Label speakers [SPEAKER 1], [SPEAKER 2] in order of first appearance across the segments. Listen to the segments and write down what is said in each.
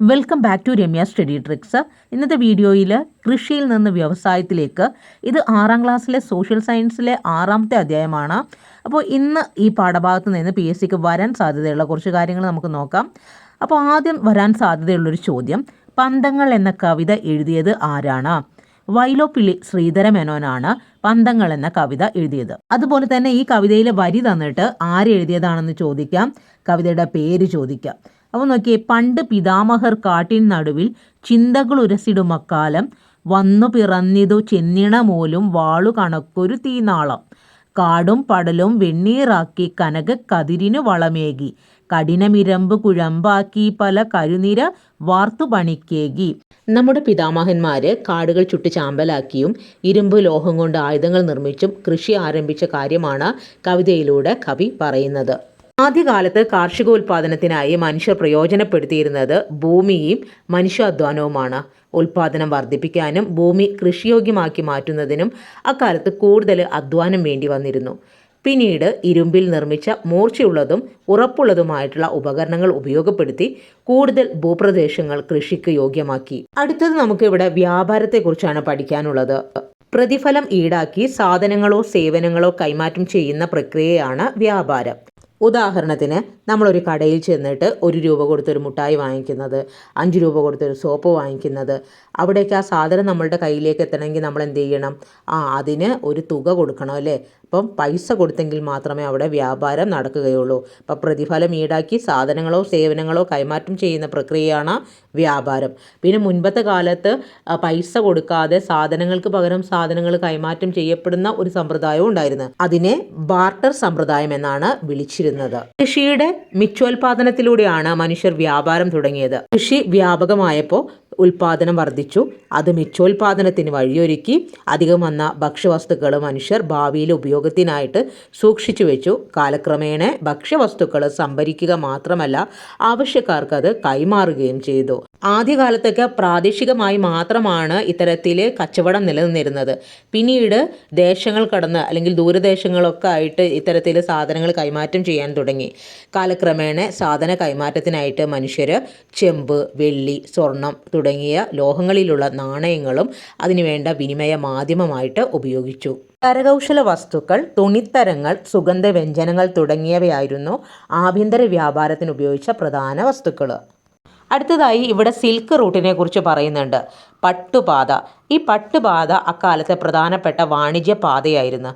[SPEAKER 1] Welcome back to Ramya study tricks ഇന്നത്തെ വീഡിയോയിൽ കൃഷിയിൽ നിന്ന് വ്യവസായത്തിലേക്ക് ഇത് ആറാം ക്ലാസ്സിലെ സോഷ്യൽ സയൻസിലെ ആറാമത്തെ അധ്യായമാണ്. അപ്പോൾ ഇന്ന് ഈ പാഠഭാഗത്ത് നിന്ന് പി എസ് സിക്ക് വരാൻ സാധ്യതയുള്ള കുറച്ച് കാര്യങ്ങൾ നമുക്ക് നോക്കാം. അപ്പോൾ ആദ്യം വരാൻ സാധ്യതയുള്ളൊരു ചോദ്യം. പന്തങ്ങൾ എന്ന കവിത എഴുതിയത് ആരാണ്? വൈലോപ്പിള്ളി ശ്രീധര മേനോനാണ് പന്തങ്ങൾ എന്ന കവിത എഴുതിയത്. അതുപോലെ തന്നെ ഈ കവിതയിലെ വരി തന്നിട്ട് ആരെഴുതിയതാണെന്ന് ചോദിക്കാം. കവിതയുടെ പേര് ചോദിക്കാം. അപ്പോൾ നോക്കിയേ പണ്ട് പിതാമഹർ കാട്ടിൻ നടുവിൽ ചിന്തകൾ ഉരസിടും അക്കാലം. വന്നു പിറന്നിതു ചെന്നിണ മൂലും വാളു കണക്കൊരു തീനാളം. കാടും പടലും വെണ്ണീറാക്കി കനക കതിരിനു വളമേകി. കഠിനമിരമ്പ് കുഴമ്പാക്കി പല കരുനിര വാർത്തു പണിക്കേകി. നമ്മുടെ പിതാമഹന്മാര് കാടുകൾ ചുട്ട് ചാമ്പലാക്കിയും ഇരുമ്പ് ലോഹം കൊണ്ട് ആയുധങ്ങൾ നിർമ്മിച്ചും കൃഷി ആരംഭിച്ച കാര്യമാണ് കവിതയിലൂടെ കവി പറയുന്നത്. ആദ്യകാലത്ത് കാർഷികോൽപാദനത്തിനായി മനുഷ്യർ പ്രയോജനപ്പെടുത്തിയിരുന്നത് ഭൂമിയും മനുഷ്യാധ്വാനവുമാണ്. ഉൽപാദനം വർദ്ധിപ്പിക്കാനും ഭൂമി കൃഷിയോഗ്യമാക്കി മാറ്റുന്നതിനും അക്കാലത്ത് കൂടുതൽ അധ്വാനം വേണ്ടി വന്നിരുന്നു. പിന്നീട് ഇരുമ്പിൽ നിർമ്മിച്ച മൂർച്ചയുള്ളതും ഉറപ്പുള്ളതുമായിട്ടുള്ള ഉപകരണങ്ങൾ ഉപയോഗപ്പെടുത്തി കൂടുതൽ ഭൂപ്രദേശങ്ങൾ കൃഷിക്ക് യോഗ്യമാക്കി. അടുത്തത് നമുക്കിവിടെ വ്യാപാരത്തെക്കുറിച്ചാണ് പഠിക്കാനുള്ളത്. പ്രതിഫലം ഈടാക്കി സാധനങ്ങളോ സേവനങ്ങളോ കൈമാറ്റം ചെയ്യുന്ന പ്രക്രിയയാണ് വ്യാപാരം. ഉദാഹരണത്തിന് നമ്മളൊരു കടയിൽ ചെന്നിട്ട് ഒരു രൂപ കൊടുത്തൊരു മുട്ടായി വാങ്ങിക്കുന്നത് അഞ്ച് രൂപ കൊടുത്തൊരു സോപ്പ് വാങ്ങിക്കുന്നത് അവിടേക്ക് ആ സാധനം നമ്മളുടെ കയ്യിലേക്ക് എത്തണമെങ്കിൽ നമ്മൾ എന്ത് ചെയ്യണം? ആ അതിന് ഒരു തുക കൊടുക്കണം അല്ലേ? അപ്പം പൈസ കൊടുത്തെങ്കിൽ മാത്രമേ അവിടെ വ്യാപാരം നടക്കുകയുള്ളൂ. അപ്പം പ്രതിഫലം ഈടാക്കി സാധനങ്ങളോ സേവനങ്ങളോ കൈമാറ്റം ചെയ്യുന്ന പ്രക്രിയയാണ് വ്യാപാരം. പിന്നെ മുൻപത്തെ കാലത്ത് പൈസ കൊടുക്കാതെ സാധനങ്ങൾക്ക് പകരം സാധനങ്ങൾ കൈമാറ്റം ചെയ്യപ്പെടുന്ന ഒരു സമ്പ്രദായവും ഉണ്ടായിരുന്നു. അതിനെ ബാർട്ടർ സമ്പ്രദായം എന്നാണ് വിളിച്ചിരുന്നത്. കൃഷിയുടെ മിച്ചോൽപാദനത്തിലൂടെയാണ് മനുഷ്യർ വ്യാപാരം തുടങ്ങിയത്. കൃഷി വ്യാപകമായപ്പോൾ ഉൽപാദനം വർദ്ധിച്ചു. അത് മിച്ചോൽപാദനത്തിന് വഴിയൊരുക്കി അധികം വന്ന ഭക്ഷ്യവസ്തുക്കൾ മനുഷ്യർ ഭാവിയിൽ ഉപയോഗത്തിനായിട്ട് സൂക്ഷിച്ചു വെച്ചു. കാലക്രമേണ ഭക്ഷ്യവസ്തുക്കൾ സംഭരിക്കുക മാത്രമല്ല ആവശ്യക്കാർക്ക് അത് കൈമാറുകയും ചെയ്തു. ആദ്യകാലത്തൊക്കെ പ്രാദേശികമായി മാത്രമാണ് ഇത്തരത്തിൽ കച്ചവടം നിലനിന്നിരുന്നത്. പിന്നീട് ദേശങ്ങൾ കടന്ന് അല്ലെങ്കിൽ ദൂരദേശങ്ങളൊക്കെ ആയിട്ട് ഇത്തരത്തിൽ സാധനങ്ങൾ കൈമാറ്റം ചെയ്യാൻ തുടങ്ങി. കാലക്രമേണ സാധന കൈമാറ്റത്തിനായിട്ട് മനുഷ്യർ ചെമ്പ് വെള്ളി സ്വർണം തുടങ്ങിയ ലോഹങ്ങളിലുള്ള നാണയങ്ങളും അതിനുവേണ്ട വിനിമയ മാധ്യമമായിട്ട് ഉപയോഗിച്ചു. കരകൗശല വസ്തുക്കൾ തുണിത്തരങ്ങൾ സുഗന്ധവ്യഞ്ജനങ്ങൾ തുടങ്ങിയവയായിരുന്നു ആഭ്യന്തര വ്യാപാരത്തിന് ഉപയോഗിച്ച പ്രധാന വസ്തുക്കൾ അടുത്തതായി ഇവിടെ സിൽക്ക് റൂട്ടിനെ കുറിച്ച് പറയുന്നുണ്ട്. പട്ടുപാത. ഈ പട്ടുപാത അക്കാലത്തെ പ്രധാനപ്പെട്ട വാണിജ്യ പാതയായിരുന്നു.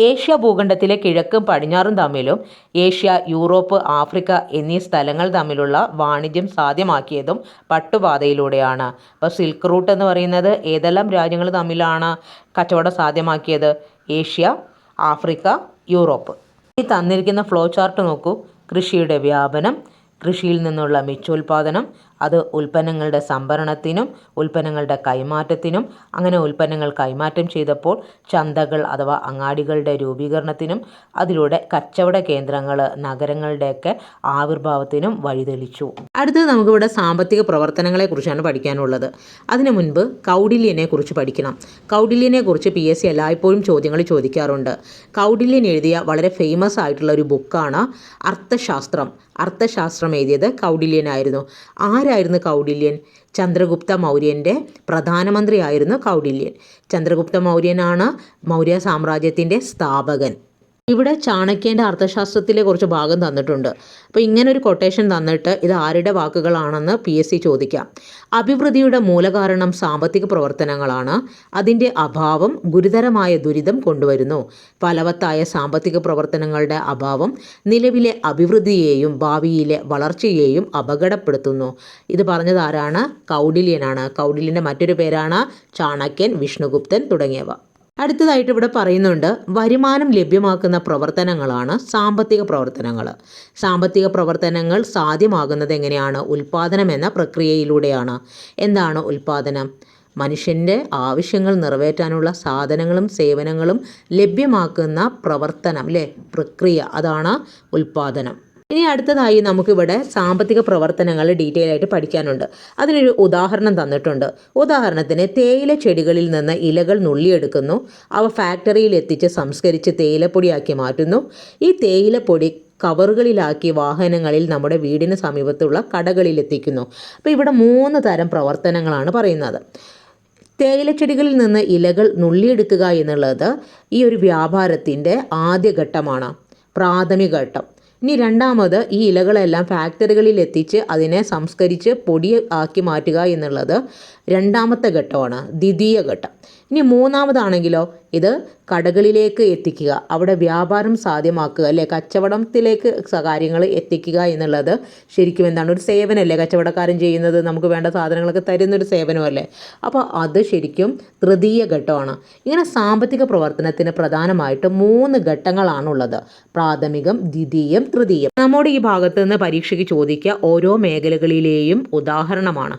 [SPEAKER 1] ഏഷ്യ ഭൂഖണ്ഡത്തിലെ കിഴക്കും പടിഞ്ഞാറും തമ്മിലും ഏഷ്യ യൂറോപ്പ് ആഫ്രിക്ക എന്നീ സ്ഥലങ്ങൾ തമ്മിലുള്ള വാണിജ്യം സാധ്യമാക്കിയതും പട്ടുപാതയിലൂടെയാണ്. അപ്പോൾ സിൽക്ക് റൂട്ട് എന്ന് പറയുന്നത് ഏതെല്ലാം രാജ്യങ്ങൾ തമ്മിലാണ് കച്ചവടം സാധ്യമാക്കിയത്? Asia Africa Europe. ഈ തന്നിരിക്കുന്ന ഫ്ലോ ചാർട്ട് നോക്കൂ. കൃഷിയുടെ വ്യാപനം കൃഷിയിൽ നിന്നുള്ള മിച്ചോൽപാദനം അത് ഉൽപ്പന്നങ്ങളുടെ സംഭരണത്തിനും ഉൽപ്പന്നങ്ങളുടെ കൈമാറ്റത്തിനും അങ്ങനെ ഉൽപ്പന്നങ്ങൾ കൈമാറ്റം ചെയ്തപ്പോൾ ചന്തകൾ അഥവാ അങ്ങാടികളുടെ രൂപീകരണത്തിനും അതിലൂടെ കച്ചവട കേന്ദ്രങ്ങൾ നഗരങ്ങളുടെയൊക്കെ ആവിർഭാവത്തിനും വഴിതെളിച്ചു. അടുത്തത് നമുക്കിവിടെ സാമ്പത്തിക പ്രവർത്തനങ്ങളെ കുറിച്ചാണ് പഠിക്കാനുള്ളത്. അതിനു മുൻപ് കൗഡില്യനെ കുറിച്ച് പഠിക്കണം. കൗഡില്യനെ കുറിച്ച് പി എസ് സി എല്ലായ്പ്പോഴും ചോദ്യങ്ങൾ ചോദിക്കാറുണ്ട്. കൗഡില്യൻ എഴുതിയ വളരെ ഫേമസ് ആയിട്ടുള്ള ഒരു ബുക്കാണ് അർത്ഥശാസ്ത്രം. അർത്ഥശാസ്ത്രം എഴുതിയത് കൗഡില്യനായിരുന്നു ആരായിരുന്നു കൗഡില്യൻ ചന്ദ്രഗുപ്ത മൗര്യന്റെ പ്രധാനമന്ത്രിയായിരുന്നു കൗഡില്യൻ ചന്ദ്രഗുപ്ത മൗര്യനാണ് മൗര്യ സാമ്രാജ്യത്തിന്റെ സ്ഥാപകൻ. ഇവിടെ ചാണക്യന്റെ അർത്ഥശാസ്ത്രത്തിലെ കുറച്ച് ഭാഗം തന്നിട്ടുണ്ട്. അപ്പോൾ ഇങ്ങനെ ഒരു കൊട്ടേഷൻ തന്നിട്ട് ഇത് ആരുടെ വാക്കുകളാണെന്ന് പി എസ് സി ചോദിക്കാം. അഭിവൃദ്ധിയുടെ മൂലകാരണം സാമ്പത്തിക പ്രവർത്തനങ്ങളാണ്. അതിന്റെ അഭാവം ഗുരുതരമായ ദുരിതം കൊണ്ടുവരുന്നു. ഫലവത്തായ സാമ്പത്തിക പ്രവർത്തനങ്ങളുടെ അഭാവം നിലവിലെ അഭിവൃദ്ധിയെയും ഭാവിയിലെ വളർച്ചയെയും അപകടപ്പെടുത്തുന്നു. ഇത് പറഞ്ഞത് ആരാണ്? കൗഡില്യനാണ് കൗഡില്യന്റെ മറ്റൊരു പേരാണ് ചാണക്യൻ വിഷ്ണുഗുപ്തൻ തുടങ്ങിയവ. അടുത്തതായിട്ട് ഇവിടെ പറയുന്നുണ്ട് വരുമാനം ലഭ്യമാക്കുന്ന പ്രവർത്തനങ്ങളാണ് സാമ്പത്തിക പ്രവർത്തനങ്ങൾ. സാമ്പത്തിക പ്രവർത്തനങ്ങൾ സാധ്യമാകുന്നത് എങ്ങനെയാണ്? ഉൽപാദനം എന്ന പ്രക്രിയയിലൂടെയാണ്. എന്താണ് ഉൽപാദനം? മനുഷ്യന്റെ ആവശ്യങ്ങൾ നിറവേറ്റാനുള്ള സാധനങ്ങളും സേവനങ്ങളും ലഭ്യമാക്കുന്ന പ്രവർത്തനം അല്ലേ പ്രക്രിയ അതാണ് ഉൽപാദനം. ഇനി അടുത്തതായി നമുക്കിവിടെ സാമ്പത്തിക പ്രവർത്തനങ്ങൾ ഡീറ്റെയിൽ ആയിട്ട് പഠിക്കാനുണ്ട്. അതിനൊരു ഉദാഹരണം തന്നിട്ടുണ്ട്. ഉദാഹരണത്തിന് തേയില ചെടികളിൽ നിന്ന് ഇലകൾ നുള്ളിയെടുക്കുന്നു. അവ ഫാക്ടറിയിൽ എത്തിച്ച് സംസ്കരിച്ച് തേയിലപ്പൊടിയാക്കി മാറ്റുന്നു. ഈ തേയിലപ്പൊടി കവറുകളിലാക്കി വാഹനങ്ങളിൽ നമ്മുടെ വീടിന് സമീപത്തുള്ള കടകളിൽ എത്തിക്കുന്നു. അപ്പോൾ ഇവിടെ മൂന്ന് തരം പ്രവർത്തനങ്ങളാണ് പറയുന്നത്. തേയിലച്ചെടികളിൽ നിന്ന് ഇലകൾ നുള്ളിയെടുക്കുക എന്നുള്ളത് ഈ ഒരു വ്യാപാരത്തിന്റെ ആദ്യഘട്ടമാണ്. പ്രാഥമിക ഘട്ടം. ഇനി രണ്ടാമത് ഈ ഇലകളെല്ലാം ഫാക്ടറികളിൽ എത്തിച്ച് അതിനെ സംസ്കരിച്ച് പൊടി ആക്കി മാറ്റുക എന്നുള്ളത് രണ്ടാമത്തെ ഘട്ടമാണ് ദ്വിതീയ ഘട്ടം. ഇനി മൂന്നാമതാണെങ്കിലോ ഇത് കടകളിലേക്ക് എത്തിക്കുക അവിടെ വ്യാപാരം സാധ്യമാക്കുക അല്ലേ? കച്ചവടത്തിലേക്ക് കാര്യങ്ങൾ എത്തിക്കുക എന്നുള്ളത് ശരിക്കും എന്താണ്? ഒരു സേവനമല്ലേ? കച്ചവടക്കാരൻ ചെയ്യുന്നത് നമുക്ക് വേണ്ട സാധനങ്ങളൊക്കെ തരുന്നൊരു സേവനമല്ലേ? അപ്പോൾ അത് ശരിക്കും തൃതീയ ഘട്ടമാണ്. ഇങ്ങനെ സാമ്പത്തിക പ്രവർത്തനത്തിന് പ്രധാനമായിട്ട് മൂന്ന് ഘട്ടങ്ങളാണുള്ളത്. പ്രാഥമികം ദ്വിതീയം തൃതീയം. നമ്മുടെ ഈ ഭാഗത്ത് നിന്ന് പരീക്ഷയ്ക്ക് ചോദിക്കുക ഓരോ മേഖലകളിലെയും ഉദാഹരണമാണ്.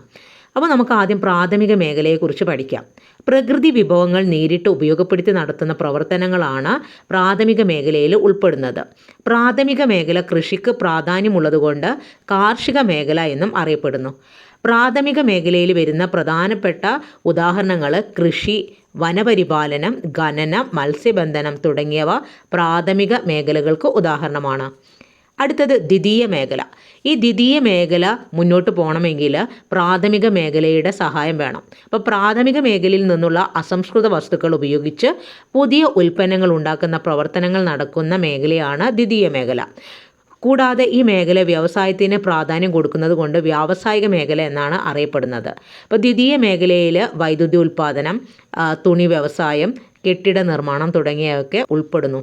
[SPEAKER 1] അപ്പോൾ നമുക്ക് ആദ്യം പ്രാഥമിക മേഖലയെക്കുറിച്ച് പഠിക്കാം. പ്രകൃതി വിഭവങ്ങൾ നേരിട്ട് ഉപയോഗപ്പെടുത്തി നടത്തുന്ന പ്രവർത്തനങ്ങളാണ് പ്രാഥമിക മേഖലയിൽ ഉൾപ്പെടുന്നത്. പ്രാഥമിക മേഖല കൃഷിക്ക് പ്രാധാന്യമുള്ളതുകൊണ്ട് കാർഷിക മേഖല എന്നും അറിയപ്പെടുന്നു. പ്രാഥമിക മേഖലയിൽ വരുന്ന പ്രധാനപ്പെട്ട ഉദാഹരണങ്ങൾ കൃഷി വനപരിപാലനം ഖനനം മത്സ്യബന്ധനം തുടങ്ങിയവ പ്രാഥമിക മേഖലകൾക്ക് ഉദാഹരണമാണ്. അടുത്തത് ദ്വിതീയ മേഖല. ഈ ദ്വിതീയ മേഖല മുന്നോട്ട് പോകണമെങ്കിൽ പ്രാഥമിക മേഖലയുടെ സഹായം വേണം. അപ്പോൾ പ്രാഥമിക മേഖലയിൽ നിന്നുള്ള അസംസ്കൃത വസ്തുക്കൾ ഉപയോഗിച്ച് പുതിയ ഉൽപ്പന്നങ്ങൾ ഉണ്ടാക്കുന്ന പ്രവർത്തനങ്ങൾ നടക്കുന്ന മേഖലയാണ് ദ്വിതീയ മേഖല. കൂടാതെ ഈ മേഖല വ്യവസായത്തിന് പ്രാധാന്യം കൊടുക്കുന്നത് കൊണ്ട് വ്യാവസായിക മേഖല എന്നാണ് അറിയപ്പെടുന്നത്. അപ്പോൾ ദ്വിതീയ മേഖലയിൽ വൈദ്യുതി ഉൽപ്പാദനം തുണി വ്യവസായം കെട്ടിട നിർമ്മാണം തുടങ്ങിയവയൊക്കെ ഉൾപ്പെടുന്നു.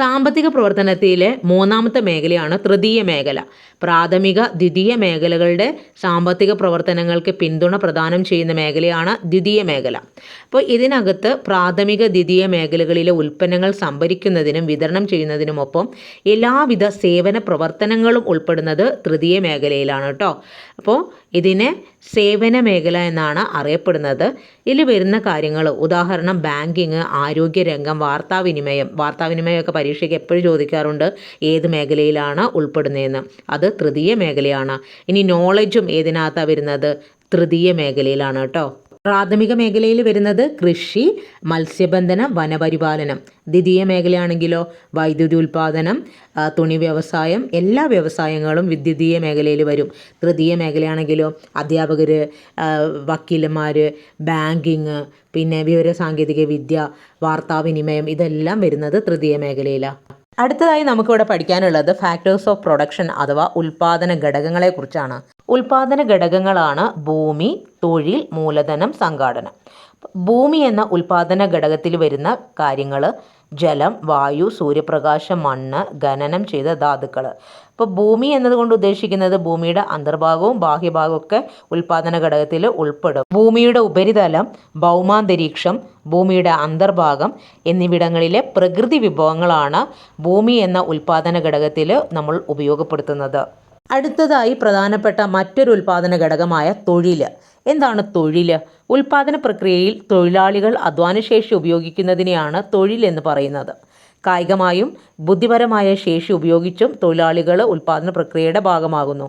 [SPEAKER 1] സാമ്പത്തിക പ്രവർത്തനത്തിലെ മൂന്നാമത്തെ മേഖലയാണ് തൃതീയ മേഖല. പ്രാഥമിക ദ്വിതീയ മേഖലകളുടെ സാമ്പത്തിക പ്രവർത്തനങ്ങൾക്ക് പിന്തുണ പ്രദാനം ചെയ്യുന്ന മേഖലയാണ് ദ്വിതീയ മേഖല. അപ്പോൾ ഇതിനകത്ത് പ്രാഥമിക ദ്വിതീയ മേഖലകളിലെ ഉൽപ്പന്നങ്ങൾ സംഭരിക്കുന്നതിനും വിതരണം ചെയ്യുന്നതിനുമൊപ്പം എല്ലാവിധ സേവന പ്രവർത്തനങ്ങളും ഉൾപ്പെടുന്നത് തൃതീയ മേഖലയിലാണ് കേട്ടോ. അപ്പോൾ ഇതിനെ സേവന മേഖല എന്നാണ് അറിയപ്പെടുന്നത്. ഇതിൽ വരുന്ന കാര്യങ്ങൾ ഉദാഹരണം ബാങ്കിങ് ആരോഗ്യരംഗം വാർത്താവിനിമയം. വാർത്താവിനിമയമൊക്കെ പരീക്ഷയ്ക്ക് എപ്പോഴും ചോദിക്കാറുണ്ട് ഏത് മേഖലയിലാണ് ഉൾപ്പെടുന്നതെന്ന്. അത് തൃതീയ മേഖലയാണ്. ഇനി നോളജും ഏതിനകത്താണ് വരുന്നത്? തൃതീയ മേഖലയിലാണ് കേട്ടോ. പ്രാഥമിക മേഖലയിൽ വരുന്നത് കൃഷി മത്സ്യബന്ധനം വനപരിപാലനം. ദ്വിതീയ മേഖലയാണെങ്കിലോ വൈദ്യുതി ഉൽപ്പാദനം തുണി വ്യവസായം എല്ലാ വ്യവസായങ്ങളും വിദ്യുതീയ മേഖലയിൽ വരും. തൃതീയ മേഖലയാണെങ്കിലോ അധ്യാപകർ വക്കീലന്മാർ ബാങ്കിങ് പിന്നെ വിവര വിവരസാങ്കേതിക വിദ്യ വാർത്താവിനിമയം ഇതെല്ലാം വരുന്നത് തൃതീയ മേഖലയിലാണ് അടുത്തതായി നമുക്കിവിടെ പഠിക്കാനുള്ളത് ഫാക്ടേഴ്സ് ഓഫ് പ്രൊഡക്ഷൻ അഥവാ ഉൽപാദന ഘടകങ്ങളെക്കുറിച്ചാണ്. ഉൽപാദന ഘടകങ്ങളാണ് ഭൂമി തൊഴിൽ മൂലധനം സംഘാടനം. ഭൂമി എന്ന ഉൽപാദന ഘടകത്തിൽ വരുന്ന കാര്യങ്ങൾ ജലം വായു സൂര്യപ്രകാശം മണ്ണ് ഖനനം ചെയ്ത ധാതുക്കൾ അപ്പോൾ ഭൂമി എന്നതുകൊണ്ട് ഉദ്ദേശിക്കുന്നത് ഭൂമിയുടെ അന്തർഭാഗവും ബാഹ്യഭാഗവും ഒക്കെ ഉൽപാദന ഘടകത്തിൽ ഉൾപ്പെടും. ഭൂമിയുടെ ഉപരിതലം ഭൗമാന്തരീക്ഷം ഭൂമിയുടെ അന്തർഭാഗം എന്നിവിടങ്ങളിലെ പ്രകൃതി വിഭവങ്ങളാണ് ഭൂമി എന്ന ഉൽപാദന ഘടകത്തിൽ നമ്മൾ ഉപയോഗപ്പെടുത്തുന്നത്. അടുത്തതായി പ്രധാനപ്പെട്ട മറ്റൊരു ഉൽപാദന ഘടകമായ തൊഴിൽ എന്താണ് തൊഴിൽ ഉൽപാദന പ്രക്രിയയിൽ തൊഴിലാളികൾ അധ്വാനശേഷി ഉപയോഗിക്കുന്നതിനെയാണ് തൊഴിൽ എന്ന് പറയുന്നത്. കായികമായും ബുദ്ധിപരമായ ശേഷി ഉപയോഗിച്ചും തൊഴിലാളികൾ ഉൽപാദന പ്രക്രിയയുടെ ഭാഗമാകുന്നു.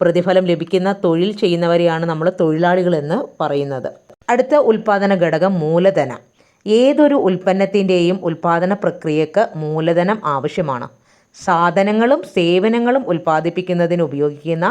[SPEAKER 1] പ്രതിഫലം ലഭിക്കുന്ന തൊഴിൽ ചെയ്യുന്നവരെയാണ് നമ്മൾ തൊഴിലാളികൾ എന്ന് പറയുന്നത്. അടുത്ത ഉൽപാദന ഘടകം മൂലധനം. ഏതൊരു ഉൽപ്പന്നത്തിന്റെയും ഉൽപാദന പ്രക്രിയക്ക് മൂലധനം ആവശ്യമാണ്. സാധനങ്ങളും സേവനങ്ങളും ഉൽപ്പാദിപ്പിക്കുന്നതിന് ഉപയോഗിക്കുന്ന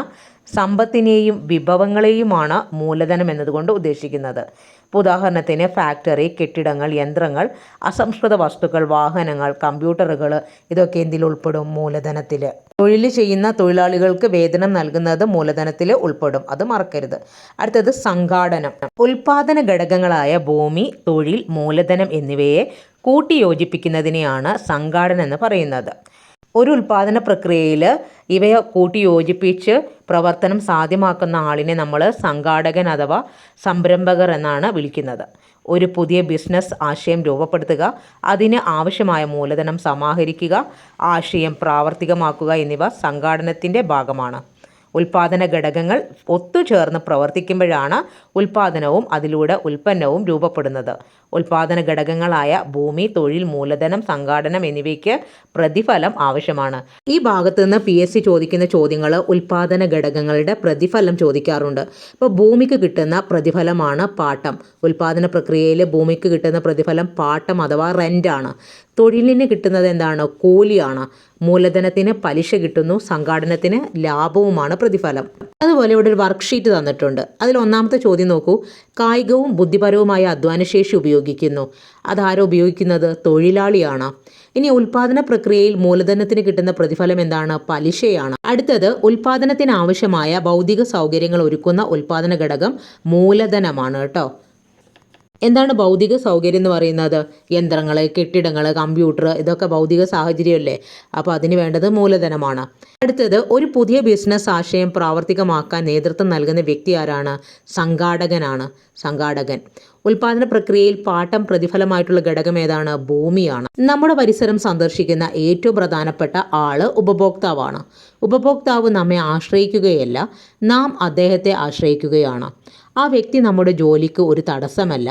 [SPEAKER 1] സമ്പത്തിനെയും വിഭവങ്ങളെയുമാണ് മൂലധനം എന്നതുകൊണ്ട് ഉദ്ദേശിക്കുന്നത്. ഇപ്പോൾ ഉദാഹരണത്തിന് ഫാക്ടറി കെട്ടിടങ്ങൾ യന്ത്രങ്ങൾ അസംസ്കൃത വസ്തുക്കൾ വാഹനങ്ങൾ കമ്പ്യൂട്ടറുകൾ ഇതൊക്കെ എന്തിൽ ഉൾപ്പെടും? മൂലധനത്തിൽ. തൊഴിൽ ചെയ്യുന്ന തൊഴിലാളികൾക്ക് വേതനം നൽകുന്നത് മൂലധനത്തിൽ ഉൾപ്പെടും. അത് മറക്കരുത്. അടുത്തത് സംഘാടനം. ഉൽപാദന ഘടകങ്ങളായ ഭൂമി തൊഴിൽ മൂലധനം എന്നിവയെ കൂട്ടിയോജിപ്പിക്കുന്നതിനെയാണ് സംഘാടനം എന്ന് പറയുന്നത്. ഒരു ഉൽപാദന പ്രക്രിയയിൽ ഇവയെ കൂട്ടി യോജിപ്പിച്ച് പ്രവർത്തനം സാധ്യമാക്കുന്ന ആളിനെ നമ്മൾ സംഘാടകൻ അഥവാ സംരംഭകർ എന്നാണ് വിളിക്കുന്നത്. ഒരു പുതിയ ബിസിനസ് ആശയം രൂപപ്പെടുത്തുക അതിന് ആവശ്യമായ മൂലധനം സമാഹരിക്കുക ആശയം പ്രാവർത്തികമാക്കുക എന്നിവ സംഘാടനത്തിന്റെ ഭാഗമാണ്. ഉൽപാദന ഘടകങ്ങൾ ഒത്തുചേർന്ന് പ്രവർത്തിക്കുമ്പോഴാണ് ഉൽപാദനവും അതിലൂടെ ഉൽപ്പന്നവും രൂപപ്പെടുന്നത്. ഉൽപാദന ഘടകങ്ങളായ ഭൂമി തൊഴിൽ മൂലധനം സംഘാടനം എന്നിവയ്ക്ക് പ്രതിഫലം ആവശ്യമാണ്. ഈ ഭാഗത്ത് നിന്ന് പി എസ് സി ചോദിക്കുന്ന ചോദ്യങ്ങൾ ഉൽപാദന ഘടകങ്ങളുടെ പ്രതിഫലം ചോദിക്കാറുണ്ട്. ഇപ്പോൾ ഭൂമിക്ക് കിട്ടുന്ന പ്രതിഫലമാണ് പാട്ടം. ഉൽപാദന പ്രക്രിയയിൽ ഭൂമിക്ക് കിട്ടുന്ന പ്രതിഫലം പാട്ടം അഥവാ റെന്റാണ് തൊഴിലിന് കിട്ടുന്നത് എന്താണ് കൂലിയാണ്. മൂലധനത്തിന് പലിശ കിട്ടുന്നു സംഘാടനത്തിന് ലാഭവുമാണ് പ്രതിഫലം. അതുപോലെ ഇവിടെ ഒരു വർക്ക്ഷീറ്റ് തന്നിട്ടുണ്ട്. അതിൽ ഒന്നാമത്തെ ചോദ്യം നോക്കൂ. കായികവും ബുദ്ധിപരവുമായ അധ്വാനശേഷി ഉപയോഗിക്കുന്നു. അതാരോ ഉപയോഗിക്കുന്നത്? തൊഴിലാളിയാണ്. ഇനി ഉൽപാദന പ്രക്രിയയിൽ മൂലധനത്തിന് കിട്ടുന്ന പ്രതിഫലം എന്താണ്? പലിശയാണ്. അടുത്തത് ഉൽപാദനത്തിന് ആവശ്യമായ ഭൗതിക സൗകര്യങ്ങൾ ഒരുക്കുന്ന ഉൽപാദന ഘടകം മൂലധനമാണ് കേട്ടോ. എന്താണ് ഭൗതിക സൗകര്യം എന്ന് പറയുന്നത്? യന്ത്രങ്ങൾ കെട്ടിടങ്ങൾ കമ്പ്യൂട്ടർ ഇതൊക്കെ ഭൗതിക സാഹചര്യമല്ലേ? അപ്പോൾ അതിന് വേണ്ടത് മൂലധനമാണ്. അടുത്തത് ഒരു പുതിയ ബിസിനസ് ആശയം പ്രാവർത്തികമാക്കാൻ നേതൃത്വം നൽകുന്ന വ്യക്തി ആരാണ്? സംഘാടകനാണ്. സംഘാടകൻ. ഉൽപാദന പ്രക്രിയയിൽ പാട്ടം പ്രതിഫലമായിട്ടുള്ള ഘടകം ഏതാണ്? ഭൂമിയാണ്. നമ്മുടെ പരിസരം സന്ദർശിക്കുന്ന ഏറ്റവും പ്രധാനപ്പെട്ട ആൾ ഉപഭോക്താവാണ്. ഉപഭോക്താവ് നമ്മെ ആശ്രയിക്കുകയല്ല നാം അദ്ദേഹത്തെ ആശ്രയിക്കുകയാണ്. ആ വ്യക്തി നമ്മുടെ ജോലിക്ക് ഒരു തടസ്സമല്ല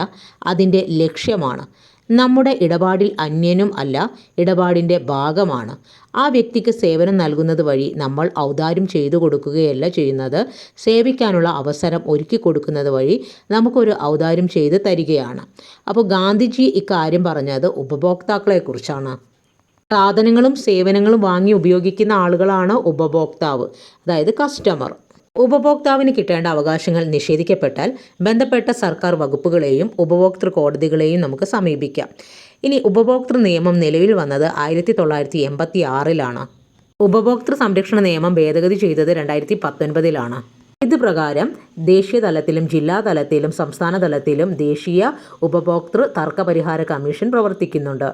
[SPEAKER 1] അതിന്റെ ലക്ഷ്യമാണ്. നമ്മുടെ ഇടപാടിൽ അന്യനും അല്ല ഇടപാടിന്റെ ഭാഗമാണ്. ആ വ്യക്തിക്ക് സേവനം നൽകുന്നത് വഴി നമ്മൾ ഔദാര്യം ചെയ്തു കൊടുക്കുകയല്ല ചെയ്യുന്നത്. സേവിക്കാനുള്ള അവസരം ഒരുക്കി കൊടുക്കുന്നത് വഴി നമുക്കൊരു ഔദാര്യം ചെയ്ത് തരികയാണ്. അപ്പോൾ ഗാന്ധിജി ഇക്കാര്യം പറഞ്ഞത് ഉപഭോക്താക്കളെക്കുറിച്ചാണ്. സാധനങ്ങളും സേവനങ്ങളും വാങ്ങി ഉപയോഗിക്കുന്ന ആളുകളാണ് ഉപഭോക്താവ് അതായത് കസ്റ്റമർ ഉപഭോക്താവിന് കിട്ടേണ്ട അവകാശങ്ങൾ നിഷേധിക്കപ്പെട്ടാൽ ബന്ധപ്പെട്ട സർക്കാർ വകുപ്പുകളെയും ഉപഭോക്തൃ കോടതികളെയും നമുക്ക് സമീപിക്കാം. ഇനി ഉപഭോക്തൃ നിയമം നിലവിൽ വന്നത് ആയിരത്തി തൊള്ളായിരത്തി എൺപത്തി ആറിലാണ് ഉപഭോക്തൃ സംരക്ഷണ നിയമം ഭേദഗതി ചെയ്തത് രണ്ടായിരത്തി പത്തൊൻപതിലാണ് ഇത് പ്രകാരം ദേശീയ തലത്തിലും ജില്ലാ തലത്തിലും സംസ്ഥാന തലത്തിലും ദേശീയ ഉപഭോക്തൃ തർക്കപരിഹാര കമ്മീഷൻ പ്രവർത്തിക്കുന്നുണ്ട്.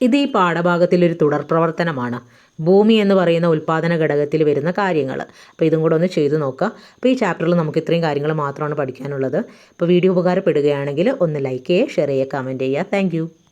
[SPEAKER 1] ഇത് ഈ പാഠഭാഗത്തിലൊരു തുടർ പ്രവർത്തനമാണ്. ഭൂമി എന്ന് പറയുന്ന ഉൽപ്പാദന ഘടകത്തിൽ വരുന്ന കാര്യങ്ങൾ അപ്പോൾ ഇതും കൂടെ ഒന്ന് ചെയ്തു നോക്കുക അപ്പോൾ ഈ ചാപ്റ്ററിൽ നമുക്ക് ഇത്രയും കാര്യങ്ങൾ മാത്രമാണ് പഠിക്കാനുള്ളത്. അപ്പോൾ വീഡിയോ ഉപകാരപ്പെടുകയാണെങ്കിൽ ഒന്ന് ലൈക്ക് ചെയ്യുക ഷെയർ ചെയ്യുക കമന്റ് ചെയ്യുക. താങ്ക്